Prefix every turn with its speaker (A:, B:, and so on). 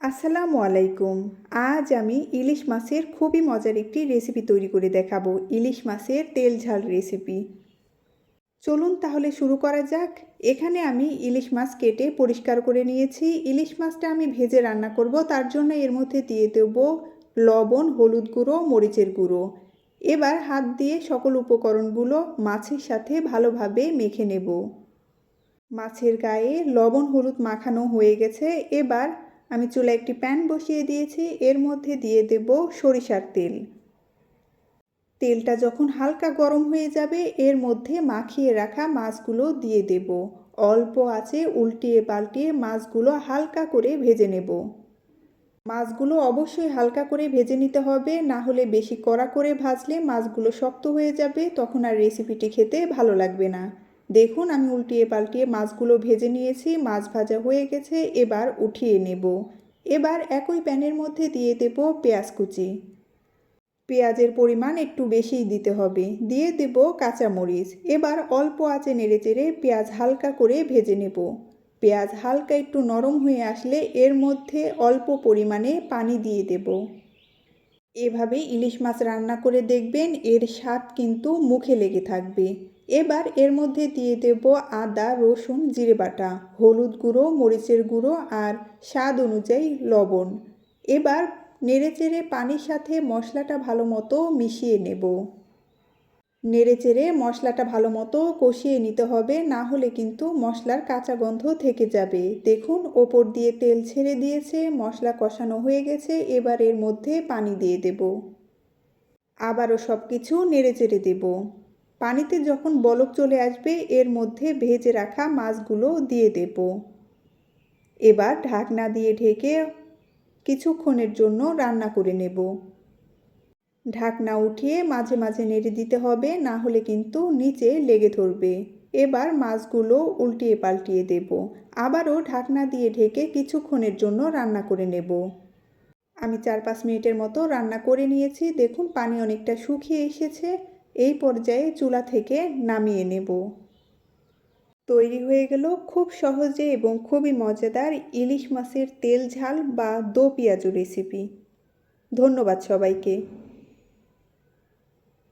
A: আসসালামু আলাইকুম। আজ আমি ইলিশ মাছের খুবই মজার একটি রেসিপি তৈরি করে দেখাবো। ইলিশ মাছের তেল ঝাল রেসিপি চলুন তাহলে শুরু করা যাক। এখানে আমি ইলিশ মাছ কেটে পরিষ্কার করে নিয়েছি। ইলিশ মাছটা আমি ভেজে রান্না করব। তার জন্য এর মধ্যে দিয়ে দেব লবণ, হলুদ গুঁড়ো, মরিচের গুঁড়ো। এবার হাত দিয়ে সকল উপকরণগুলো মাছের সাথে ভালোভাবে মেখে নেব। মাছের গায়ে লবণ, হলুদ মাখানো হয়ে গেছে। এবার আমি চুলা একটি প্যান বসিয়ে দিয়েছি, এর মধ্যে দিয়ে দেব সরিষার তেল। তেলটা যখন হালকা গরম হয়ে যাবে, এর মধ্যে মাখিয়ে রাখা মাছগুলো দিয়ে দেব। অল্প আছে, উল্টিয়ে পাল্টিয়ে মাছগুলো হালকা করে ভেজে নেব। মাছগুলো অবশ্যই হালকা করে ভেজে নিতে হবে, না হলে বেশি কড়া করে ভাজলে মাছগুলো শক্ত হয়ে যাবে, তখন আর রেসিপিটি খেতে ভালো লাগবে না। দেখুন, আমি উল্টিয়ে পাল্টিয়ে মাছগুলো ভেজে নিয়েছি, মাছ ভাজা হয়ে গেছে, এবার উঠিয়ে নেব। এবার একই প্যানের মধ্যে দিয়ে দেব পেঁয়াজ কুচি। পেঁয়াজের পরিমাণ একটু বেশিই দিতে হবে। দিয়ে দেব কাঁচামরিচ। এবার অল্প আঁচে নেড়ে চেড়ে পেঁয়াজ হালকা করে ভেজে নেব। পেঁয়াজ হালকা একটু নরম হয়ে আসলে এর মধ্যে অল্প পরিমাণে পানি দিয়ে দেব। এভাবে ইলিশ মাছ রান্না করে দেখবেন, এর স্বাদ কিন্তু মুখে লেগে থাকবে। এবার এর মধ্যে দিয়ে দেব আদা, রসুন, জিরে বাটা, হলুদ গুঁড়ো, মরিচের গুঁড়ো আর স্বাদ অনুযায়ী লবণ। এবার নেড়েচেড়ে পানির সাথে মশলাটা ভালো মতো মিশিয়ে নেব। নেড়েচেড়ে মশলাটা ভালো মতো কষিয়ে নিতে হবে, না হলে কিন্তু মশলার কাঁচা গন্ধ থেকে যাবে। দেখুন, ওপর দিয়ে তেল ছেড়ে দিয়েছে, মশলা কষানো হয়ে গেছে, এবার এর মধ্যে পানি দিয়ে দেব। আবারও সব কিছু নেড়ে নেড়েচেড়ে দেব। পানিতে যখন বলক চলে আসবে, এর মধ্যে ভেজে রাখা মাছগুলো দিয়ে দেব। এবার ঢাকনা দিয়ে ঢেকে কিছুক্ষণের জন্য রান্না করে নেব। ঢাকনা উঠিয়ে মাঝে মাঝে নেড়ে দিতে হবে, না হলে কিন্তু নিচে লেগে ধরবে। এবার মাছগুলো উল্টিয়ে পাল্টিয়ে দেব। আবারও ঢাকনা দিয়ে ঢেকে কিছুক্ষণের জন্য রান্না করে নেব। আমি চার পাঁচ মিনিটের মতো রান্না করে নিয়েছি। দেখুন, পানি অনেকটা শুকিয়ে এসেছে। এই পর্যায়ে চুলা থেকে নামিয়ে নেব। তৈরি হয়ে গেল খুব সহজে এবং খুবই মজাদার ইলিশ মাছের তেল ঝাল বা দো পেঁয়াজু রেসিপি ধন্যবাদ সবাইকে।